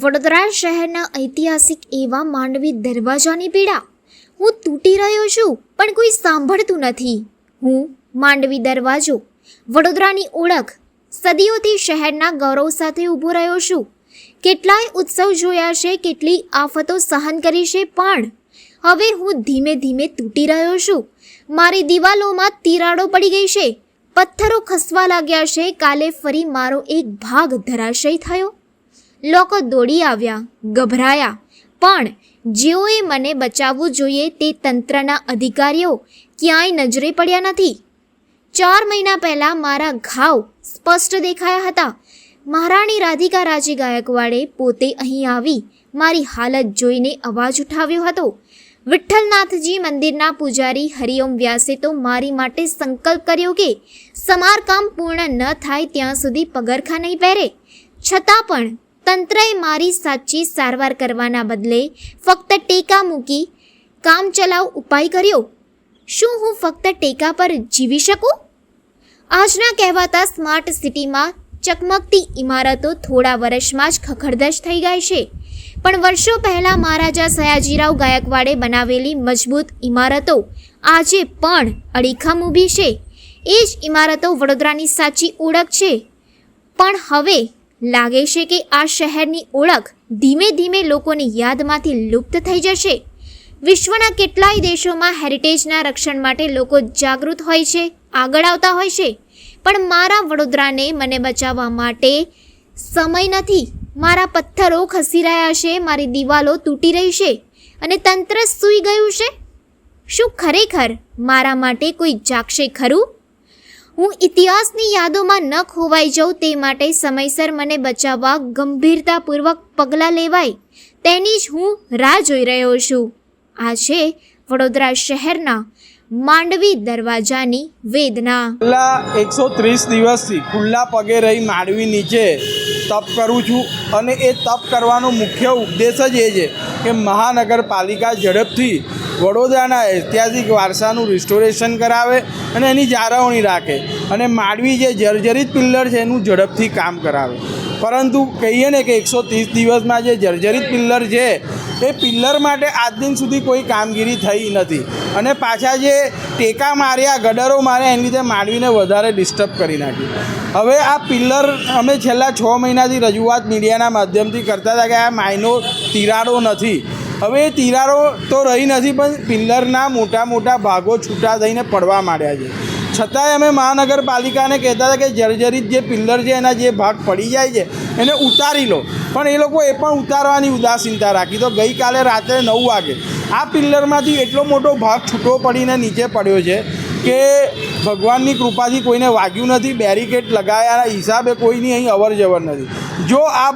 વડોદરા શહેરના ઐતિહાસિક એવા માંડવી દરવાજાની પીડા. હું તૂટી રહ્યો છું, પણ કોઈ સાંભળતું નથી. હું માંડવી દરવાજો, વડોદરાની ઓળખ, સદીઓથી શહેરના ગૌરવ સાથે ઊભો રહ્યો છું. કેટલાય ઉત્સવ જોયા છે, કેટલી આફતો સહન કરી છે, પણ હવે હું ધીમે ધીમે તૂટી રહ્યો છું. મારી દિવાલોમાં તિરાડો પડી ગઈ છે. પથ્થરો ખસવા લાગ્યા છે. કાલે ફરી મારો એક ભાગ ધરાશય થયો. લોકો દોડી આવ્યા, ગભરાયા. પણ જેઓએ મને બચાવવું જોઈએ તે તંત્રના અધિકારીઓ ક્યાંય નજરે પડ્યા નથી. ચાર મહિના પહેલાં મારા ઘાવ સ્પષ્ટ દેખાયા હતા. મહારાણી રાધિકા રાજી ગાયકવાડે પોતે અહીં આવી મારી હાલત જોઈને અવાજ ઉઠાવ્યો હતો. વિઠ્ઠલનાથજી મંદિરના પૂજારી હરિઓમ વ્યાસે તો મારી માટે સંકલ્પ કર્યો કે સમારકામ પૂર્ણ ન થાય ત્યાં સુધી પગરખા નહીં પહેરે. છતાં પણ તંત્રએ મારી સાચી સારવાર કરવાના બદલે ફક્ત ટેકા મૂકી કામચલાઉ ઉપાય કર્યો. શું હું ફક્ત ટેકા પર જીવી શકું? આજના કહેવાતા સ્માર્ટ સિટીમાં ચકમકતી ઇમારતો થોડા વર્ષમાં જ ખખડધજ થઈ ગઈ છે. પણ વર્ષો પહેલાં મહારાજા સયાજીરાવ ગાયકવાડે બનાવેલી મજબૂત ઇમારતો આજે પણ અડીખમ ઊભી છે. એ જ ઇમારતો વડોદરાની સાચી ઓળખ છે. પણ હવે લાગે છે કે આ શહેરની ઓળખ ધીમે ધીમે લોકોની યાદમાંથી લુપ્ત થઈ જશે. વિશ્વના કેટલાય દેશોમાં હેરિટેજના રક્ષણ માટે લોકો જાગૃત હોય છે, આગળ આવતા હોય છે. પણ મારા વડોદરાને મને બચાવવા માટે સમય નથી. મારા પથ્થરો ખસી રહ્યા છે, મારી દિવાલો તૂટી રહી છે અને તંત્ર સૂઈ ગયું છે. શું ખરેખર મારા માટે કોઈ જાગશે ખરું? હું ઇતિહાસની યાદોમાં ન ખોવાઈ જાઉં તે માટે સમયસર મને બચાવવા, ગંભીરતાપૂર્વક પગલાં લેવાય તેની જ હું રાહ જોઈ રહ્યો છું. આ છે વડોદરા શહેરના માંડવી દરવાજાની વેદના. એકસો ત્રીસ દિવસથી ખુલ્લા પગે રહી માંડવી નીચે તપ કરું છું અને એ તપ કરવાનો મુખ્ય ઉદ્દેશ જ એ છે કે મહાનગરપાલિકા ઝડપથી વડોદરાના ઐતિહાસિક વારસાનું રિસ્ટોરેશન કરાવે અને એની જાળવણી રાખે. અને માંડવી જે જર્જરિત પિલ્લર છે, એનું ઝડપથી કામ કરાવે. પરંતુ કહીએ ને કે એકસો ત્રીસ દિવસમાં જે જર્જરિત પિલ્લર છે, એ પિલ્લર માટે આજ દિન સુધી કોઈ કામગીરી થઈ નથી. અને પાછા જે ટેકા માર્યા, ગડરો માર્યા, એની લીધે માંડવીને વધારે ડિસ્ટર્બ કરી નાખી હવે આ પિલ્લર અમે છેલ્લા છ મહિનાથી રજૂઆત મીડિયાના માધ્યમથી કરતા હતા કે આ માયનો તિરાડો નથી. હવે એ તિરાડો તો રહી નથી, પણ પિલ્લરના મોટા મોટા ભાગો છૂટા થઈને પડવા માંડ્યા છે. છતાંય અમે મહાનગરપાલિકાને કહેતા હતા કે જર્જરિત જે પિલ્લર છે, એના જે ભાગ પડી જાય છે, એને ઉતારી લો. પણ એ લોકો એ પણ ઉતારવાની ઉદાસીનતા રાખી. તો ગઈકાલે રાત્રે નવ વાગે આ પિલ્લરમાંથી એટલો મોટો ભાગ છૂટો પડીને નીચે પડ્યો છે કે ભગવાનની કૃપાથી કોઈને વાગ્યું નથી, બેરિકેડ લગાયાના હિસાબે કોઈની અહીં અવર જવર નથી. જો આ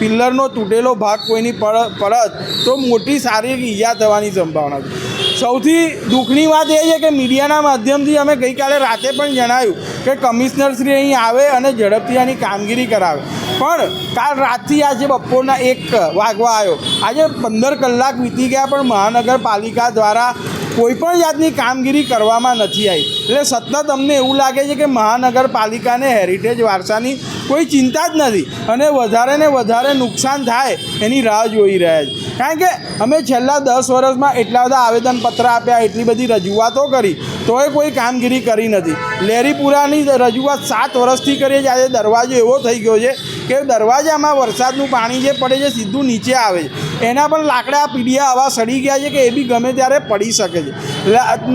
પિલ્લરનો તૂટેલો ભાગ કોઈની પડ પડત તો મોટી શારીરિક ઈજા થવાની સંભાવના છે. સૌથી દુઃખની વાત એ છે કે મીડિયાના માધ્યમથી અમે ગઈકાલે રાતે પણ જણાવ્યું કે કમિશનર શ્રી અહીં આવે અને ઝડપથી આની કામગીરી કરાવે. પણ કાલ રાતથી આજે બપોરના એક વાગવા આવ્યો. આજે પંદર કલાક વીતી ગયા પણ મહાનગરપાલિકા દ્વારા કોઈ પણ જાતની કામગીરી કરવામાં નથી આવી. એટલે સતત અમને એવું લાગે છે કે મહાનગરપાલિકાને હેરિટેજ વારસાની કોઈ ચિંતા જ નથી અને વધારે ને વધારે નુકસાન થાય એની રાહ જોઈ રહ્યા છે. કારણ કે અમે છેલ્લા દસ વર્ષમાં એટલા બધા આવેદનપત્ર આપ્યા, એટલી બધી રજૂઆતો કરી, તોય કોઈ કામગીરી કરી નથી. લેરીપુરાની રજૂઆત સાત વર્ષથી કરીએ છીએ, આજે દરવાજો એવો થઈ ગયો છે કે દરવાજામાં વરસાદનું પાણી જે પડે છે, સીધું નીચે આવે છે. એના પણ લાકડા પીડિયા આવા સડી ગયા છે કે એ બી ગમે ત્યારે પડી શકે છે.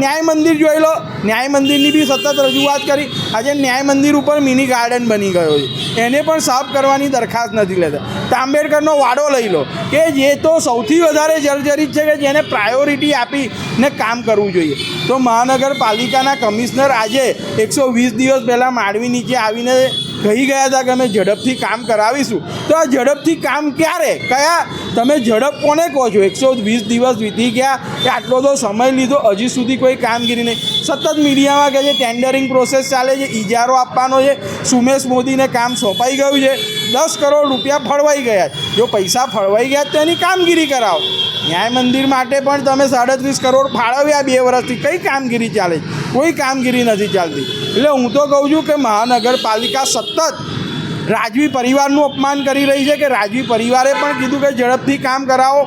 ન્યાય મંદિર જોઈ લો. ન્યાય મંદિરની બી સતત રજૂઆત કરી. આજે ન્યાય મંદિર ઉપર મિની ગાર્ડન બની ગયો છે. એને પણ સાફ કરવાની દરખાસ્ત નથી લેતા. આંબેડકરનો વાડો લઈ લો કે જે તો સૌથી વધારે જર્જરિત છે કે જેને પ્રાયોરિટી આપીને કામ કરવું જોઈએ. તો મહાનગરપાલિકાના કમિશનર આજે એકસો વીસ દિવસ પહેલાં માંડવી નીચે આવીને કહી ગયા હતા કે અમે ઝડપથી કામ કરાવીશું. તો આ ઝડપથી કામ ક્યારે? કયા? તમે ઝડપ કોને કહો છો? એકસો વીસ દિવસ વીતી ગયા કે આટલો તો સમય લીધો, હજી સુધી કોઈ કામગીરી નહીં. સતત મીડિયામાં કહે છે ટેન્ડરિંગ પ્રોસેસ ચાલે છે ઇજારો આપવાનો છે. સુમેશ મોદીને કામ સોંપાઈ ગયું છે. દસ કરોડ રૂપિયા ફળવાઈ ગયા. જો પૈસા ફળવાઈ ગયા તો એની કામગીરી કરાવો. ન્યાય મંદિર માટે પણ તમે સાડત્રીસ કરોડ ફાળવ્યા બે વર્ષથી. કઈ કામગીરી ચાલે? કોઈ કામગીરી નથી ચાલતી. એટલે હું તો કહું છું કે મહાનગરપાલિકા સતત રાજવી પરિવારનું અપમાન કરી રહી છે કે રાજવી પરિવારે પણ કીધું કે ઝડપથી કામ કરાવો.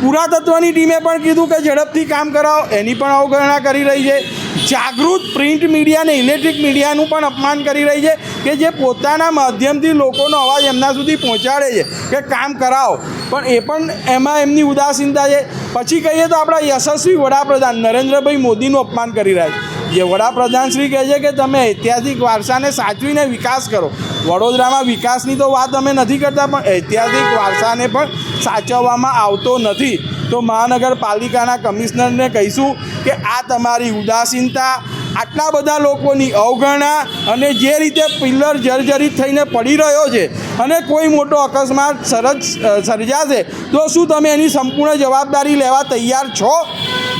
પુરાતત્વની ટીમે પણ કીધું કે ઝડપથી કામ કરાવો. એની પણ અવગણના કરી રહી છે. જાગૃત પ્રિન્ટ મીડિયા અને ઇલેક્ટ્રિક મીડિયાનું પણ અપમાન કરી રહી છે કે જે પોતાના માધ્યમથી લોકોનો અવાજ એમના સુધી પહોંચાડે છે કે કામ કરાવો. પણ એ પણ એમાં એમની ઉદાસીનતા છે. પછી કહીએ તો આપણા યશસ્વી વડાપ્રધાન નરેન્દ્રભાઈ મોદીનું અપમાન કરી રહ્યા છે. જે વડાપ્રધાન શ્રી કહે છે કે તમે ઐતિહાસિક વારસાને સાચવીને વિકાસ કરો. વડોદરામાં વિકાસની તો વાત અમે નથી કરતા, પણ ઐતિહાસિક વારસાને પણ સાચવવામાં આવતો નથી. તો મહાનગરપાલિકાના કમિશનરને કહીશું કે આ તમારી ઉદાસીનતા, આટલા બધા લોકોની અવગણના અને જે રીતે પિલ્લર જર્જરિત થઈને પડી રહ્યો છે અને કોઈ મોટો અકસ્માત સરજ સર્જાશે, તો શું તમે એની સંપૂર્ણ જવાબદારી લેવા તૈયાર છો?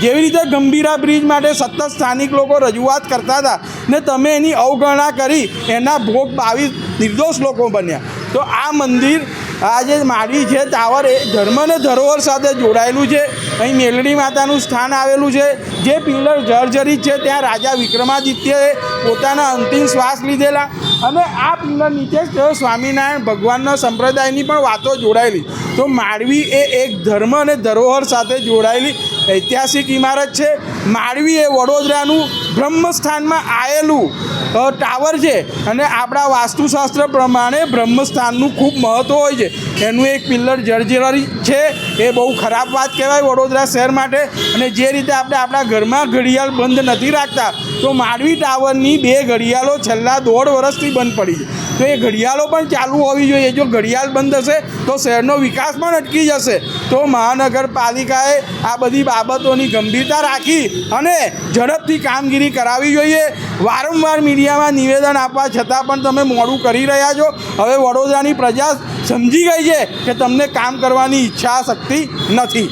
જેવી રીતે ગંભીરા બ્રિજ માટે સતત સ્થાનિક લોકો રજૂઆત કરતા હતા ને તમે એની અવગણના કરી, એના ભોગ બાવીસ નિર્દોષ લોકો બન્યા. તો આ મંદિર આ જે માળી છે ટાવર એ ધર્મ અને ધરોહર સાથે જોડાયેલું છે, અહીં મેલડી માતાનું સ્થાન આવેલું છે, જે પિલ્લર જર્જરિત છે, ત્યાં રાજા વિક્રમાદિત્યએ પોતાના અંતિમ શ્વાસ લીધેલા અને આ પિલ્લર નીચે જ સ્વામિનારાયણ ભગવાનના સંપ્રદાયની પણ વાતો જોડાયેલી. તો માળવી એ એક ધર્મ અને ધરોહર સાથે જોડાયેલી ઐતિહાસિક ઇમારત છે. માળવી એ વડોદરાનું બ્રહ્મસ્થાનમાં આવેલું ટાવર છે. અને આપણા વાસ્તુશાસ્ત્ર પ્રમાણે બ્રહ્મસ્થાનનું ખૂબ મહત્ત્વ હોય છે. એનું એક પિલ્લર જર્જરી છે. એ બહુ ખરાબ વાત કહેવાય વડોદરા શહેર માટે. અને જે રીતે આપણે આપણા ઘરમાં ઘડિયાળ બંધ નથી રાખતા, તો માંડવી ટાવરની બે ઘડિયાળો છેલ્લા દોઢ વર્ષથી બંધ પડી છે. તો એ ઘડિયાળો પણ ચાલુ હોવી જોઈએ. જો ઘડિયાળ બંધ હશે, તો શહેરનો વિકાસ પણ અટકી જશે. તો મહાનગરપાલિકાએ આ બધી બાબતોની ગંભીરતા રાખી અને ઝડપથી કામગીરી કરાવવી જોઈએ. વારંવાર મીડિયામાં નિવેદન આપવા છતાં પણ તમે મોડું કરી રહ્યા છો. હવે વડોદરાની પ્રજા સમજી ગઈ છે કે તમને કામ કરવાની ઈચ્છા શક્તિ નથી.